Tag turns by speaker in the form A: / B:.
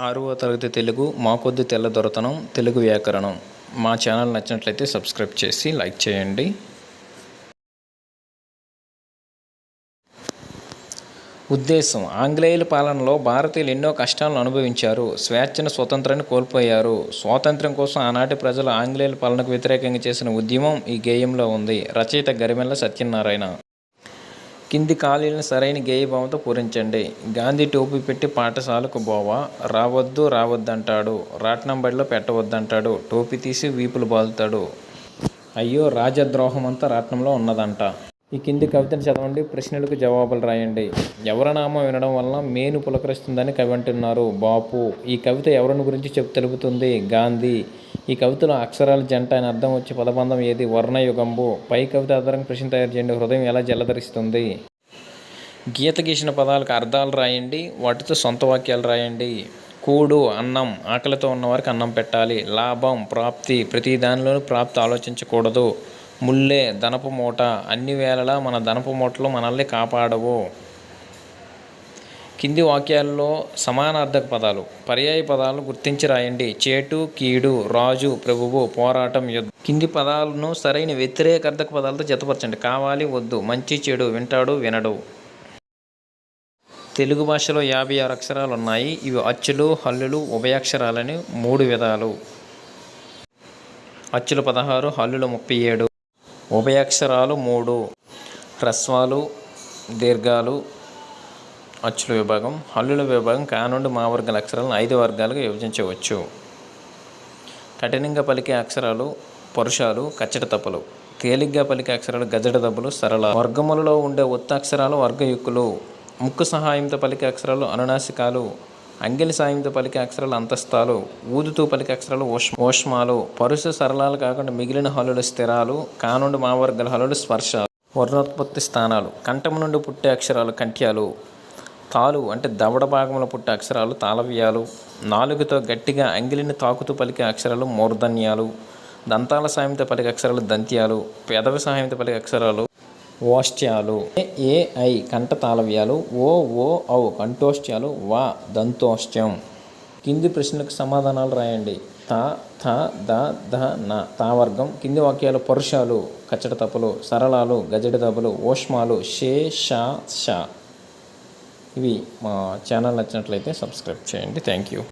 A: ఆరవ తరగతి తెలుగు మా కొద్ది తెల్ల దొరతనం తెలుగు వ్యాకరణం. మా ఛానల్ నచ్చినట్లయితే సబ్స్క్రైబ్ చేసి లైక్ చేయండి. ఉద్దేశం. ఆంగ్లేయుల పాలనలో భారతీయులు ఎన్నో కష్టాలను అనుభవించారు స్వేచ్ఛను స్వతంత్రాన్ని కోల్పోయారు. స్వాతంత్ర్యం కోసం ఆనాటి ప్రజలు ఆంగ్లేయుల పాలనకు వ్యతిరేకంగా చేసిన ఉద్యమం ఈ గేయంలో ఉంది. రచయిత గరిమెల్ల సత్యనారాయణ. కింది ఖాళీలను సరైన గేయభావంతో పూరించండి. గాంధీ టోపీ పెట్టి పాఠశాలకు బోవా. రావద్దు రావద్దంటాడు. రాట్నం బడిలో పెట్టవద్దంటాడు. టోపీ తీసి వీపులు బాలుతాడు అయ్యో రాజద్రోహం అంతా రాట్నంలో ఉన్నదంట. ఈ కింది కవితను చదవండి. ప్రశ్నలకు జవాబులు రాయండి. ఎవరి నామం వినడం వలన మేను పులకరిస్తుందని కవి అంటున్నారు. బాపు ఈ కవిత ఎవరిని గురించి చెప్పు తెలుపుతుంది? గాంధీ. ఈ కవితలో అక్షరాల జంట అని అర్థం వచ్చే పదబంధం ఏది? వర్ణయుగంబు. పై కవిత ఆధారంగా ప్రశ్న తయారు చేయండి. హృదయం ఎలా జలధరిస్తుంది? గీత గీసిన పదాలకు అర్థాలు రాయండి. వాటితో సొంత వాక్యాలు రాయండి. కూడు అన్నం ఆకలితో ఉన్నవారికి అన్నం పెట్టాలి. లాభం ప్రాప్తి ప్రతి దానిలోనూ ప్రాప్తి ఆలోచించకూడదు. ముల్లే ధనపు మూట. అన్ని వేళలా మన ధనపు మూటలు మనల్ని కాపాడవు. కింది వాక్యాల్లో సమానార్థక పదాలు పర్యాయ పదాలను గుర్తించి రాయండి. చేటు కీడు రాజు ప్రభువు పోరాటం యుద్ధం. కింది పదాలను సరైన వ్యతిరేకార్థక పదాలతో జతపరచండి. కావాలి వద్దు మంచి చెడు వింటాడు వినడు. తెలుగు భాషలో యాభై ఆరు అక్షరాలు ఉన్నాయి. ఇవి అచ్చులు హల్లులు ఉభయాక్షరాలని మూడు విధాలు. అచ్చులు పదహారు హల్లులు ముప్పై ఏడు. ఉభయాక్షరాలు మూడు. హ్రస్వాలు దీర్ఘాలు అచ్చుల విభాగం హల్లుల విభాగం కానుండి మా వర్గాల అక్షరాలను ఐదు వర్గాలుగా విభజించవచ్చు. కఠినంగా పలికే అక్షరాలు పరుషాలు కచ్చట తప్పులు. తేలిగ్గా పలికే అక్షరాలు గజట దబ్బులు సరళ. వర్గములలో ఉండే ఉత్త అక్షరాలు వర్గయుక్కులు ముక్కు సహాయంతో పలికే అక్షరాలు అనునాసికాలు. అంగిలి సాయంతో పలికే అక్షరాలు అంతస్తాలు ఊదుతూ పలికే అక్షరాలు ఓష్ ఓష్మాలు. పరుష సరళాలు కాకుండా మిగిలిన హల్లులు స్థిరాలు. కానుండి మా వర్గాల స్పర్శ స్పర్శాలు. వర్ణోత్పత్తి స్థానాలు. కంఠం నుండి పుట్టే అక్షరాలు కంఠ్యాలు. తాలు అంటే దవడ భాగంలో పుట్టే అక్షరాలు తాళవ్యాలు. నాలుగుతో గట్టిగా అంగిలిని తాకుతూ పలికే అక్షరాలు మూర్ధన్యాలు. దంతాల సాయంతో పలికే అక్షరాలు దంత్యాలు. పెదవి సాయంతో పలికే అక్షరాలు ఓష్ట్యాలు ఏ కంట కంఠ తాళవ్యాలు. ఓ ఓ ఔ కంఠోష్ట్యాలు. వా దంతోష్ట్యం. కింది ప్రశ్నలకు సమాధానాలు రాయండి. త థ ద ధ న తావర్గం కింది వాక్యాలు పరుషాలు కచ్చట తప్పులు సరళాలు గజడి తప్పులు ఓష్మాలు షే షా షా ఇవి మా ఛానల్ నచ్చినట్లయితే సబ్స్క్రైబ్ చేయండి. Thank you.